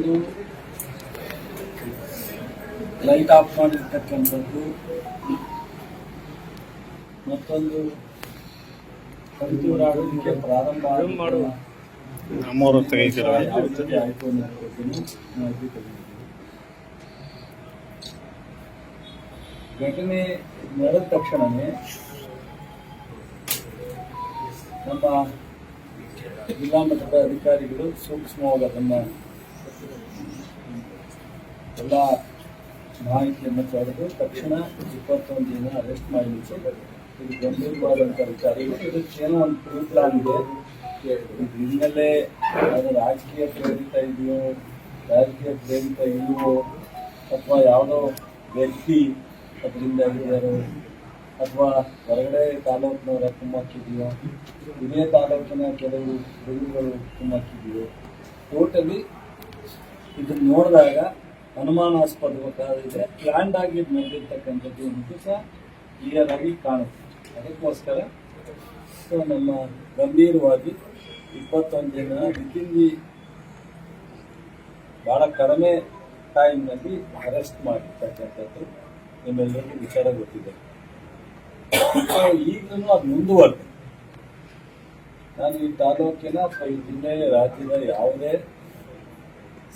ಒಂದು light off ಮಾಡಿರ್ತಕ್ಕಂಥದ್ದು ಮತ್ತೊಂದು ಕಂತೂರಾಡೋದಕ್ಕೆ ಪ್ರಾರಂಭ ಮಾಡುವ ಆಯ್ತು ಮಾಹಿತಿ. ಘಟನೆ ನಡೆದ ತಕ್ಷಣವೇ ನಮ್ಮ ಜಿಲ್ಲಾ ಮಟ್ಟದ ಅಧಿಕಾರಿಗಳು ಸೂಕ್ಷ್ಮವಾಗಿ ಅದನ್ನ ಎಲ್ಲ ಮಾಹಿತಿಯನ್ನು ಪಡೆದು ತಕ್ಷಣ ಇಪ್ಪತ್ತೊಂದು ದಿನ ಅರೆಸ್ಟ್ ಮಾಡಲಿಕ್ಕೆ ಇದು ಗಂಭೀರವಾದಂಥ ವಿಚಾರ. ಇದು ಏನೋ ಒಂದು ಪ್ರೀ ಪ್ಲಾನ್ ಇದೆ ಹಿನ್ನೆಲೆ ಅದು ರಾಜಕೀಯ ಪ್ರೇರಿತ ಇದೆಯೋ, ರಾಜಕೀಯ ಪ್ರೇರಿತ ಇಲ್ಲವೋ ಅಥವಾ ಯಾವುದೋ ವ್ಯಕ್ತಿ ಅದರಿಂದ ಇದ್ದಾರೋ ಅಥವಾ ಹೊರಗಡೆ ತಾಲೂಕಿನವರ ಕುಮ್ಮಕ್ಕಿದೆಯೋ, ಇದೇ ತಾಲೂಕಿನ ಕೆಲವು ಗುರುಗಳು ಕುಮ್ಮಕ್ಕಿದೆಯೋ ಟೋಟಲಿ ಇದನ್ನು ನೋಡಿದಾಗ ಅನುಮಾನಾಸ್ಪದವಾಗಿದೆ ಪ್ಲ್ಯಾಂಡ್ ಆಗಿ ನಡೆದಿರ್ತಕ್ಕಂಥದ್ದು ಅನ್ನೋದು ಸಹ ಕ್ಲಿಯರ್ ಆಗಿ ಕಾಣುತ್ತೆ. ಅದಕ್ಕೋಸ್ಕರ ಸೊ, ನಮ್ಮ ಗಂಭೀರವಾಗಿ ಇಪ್ಪತ್ತೊಂದು ಜನ ವಿತಿಂದಿ ಭಾಳ ಕಡಿಮೆ ಟೈಮ್ನಲ್ಲಿ ಅರೆಸ್ಟ್ ಮಾಡಿರ್ತಕ್ಕಂಥದ್ದು ನಿಮ್ಮೆಲ್ಲರಿಗೂ ವಿಚಾರ ಗೊತ್ತಿದೆ. ಈಗಲೂ ಅದು ಮುಂದುವರೆದು. ನಾನು ಈ ತಾಲೂಕಿನ ಅಥವಾ ಈ ಜಿಲ್ಲೆಯ ರಾಜ್ಯದ ಯಾವುದೇ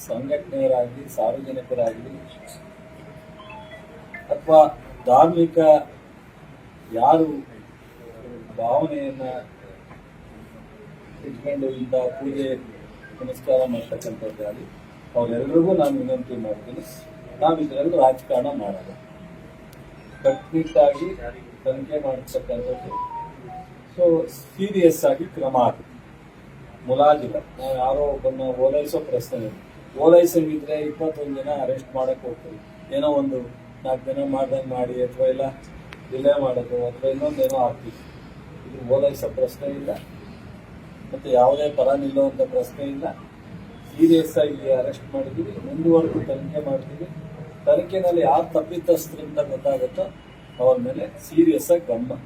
ಸಂಘಟನೆಯರಾಗಲಿ, ಸಾರ್ವಜನಿಕರಾಗಲಿ, ಅಥವಾ ಧಾರ್ಮಿಕ ಯಾರು ಭಾವನೆಯನ್ನ ಇಟ್ಕೊಂಡು ಇಂಥ ಪೂಜೆ, ಪುನಸ್ಕಾರ ಮಾಡ್ತಕ್ಕಂಥದ್ದಾಗಲಿ ಅವರೆಲ್ಲರಿಗೂ ನಾನು ವಿನಂತಿ ಮಾಡ್ತೀನಿ. ನಾವು ಇದರಲ್ಲಿ ರಾಜಕಾರಣ ಮಾಡಲ್ಲ. ಕಟ್ಟುನಿಟ್ಟಾಗಿ ತನಿಖೆ ಮಾಡತಕ್ಕಂಥದ್ದು. ಸೊ ಸೀರಿಯಸ್ ಆಗಿ ಕ್ರಮ ಆಗುತ್ತೆ ಮುಲಾಜಿಲ್ಲ. ನಾವು ಯಾರೋ ಒಬ್ಬನ್ನ ಓಲೈಸೋ ಪ್ರಶ್ನೆ ಇಲ್ಲ. ಓಲೈಸಂಗಿದ್ರೆ ಇಪ್ಪತ್ತೊಂದು ಜನ ಅರೆಸ್ಟ್ ಮಾಡಕ್ ಹೋಗ್ತೀವಿ. ಏನೋ ಒಂದು ನಾಲ್ಕು ಜನ ಮಾಡ್ದಂಗೆ ಮಾಡಿ ಅಥವಾ ಇಲ್ಲ ಡಿಲೇ ಮಾಡೋದು ಅಥವಾ ಇನ್ನೊಂದೇನೋ ಆಗ್ತೀವಿ. ಇದು ಓಲೈಸೋ ಪ್ರಶ್ನೆ ಇಲ್ಲ. ಮತ್ತೆ ಯಾವುದೇ ಪರ ನಿಲ್ಲುವಂತ ಪ್ರಶ್ನೆ ಇಲ್ಲ. ಸೀರಿಯಸ್ ಆಗಿ ಅರೆಸ್ಟ್ ಮಾಡಿದ್ದೀವಿ. ಮುಂದುವರೆದು ತನಿಖೆ ಮಾಡ್ತೀವಿ. ತನಿಖೆನಲ್ಲಿ ಯಾರು ತಪ್ಪಿತಸ್ಥರು ಅಂತ ಗೊತ್ತಾಗುತ್ತೋ ಅವ್ರ ಮೇಲೆ ಸೀರಿಯಸ್ ಆಗಿ ಗಮನ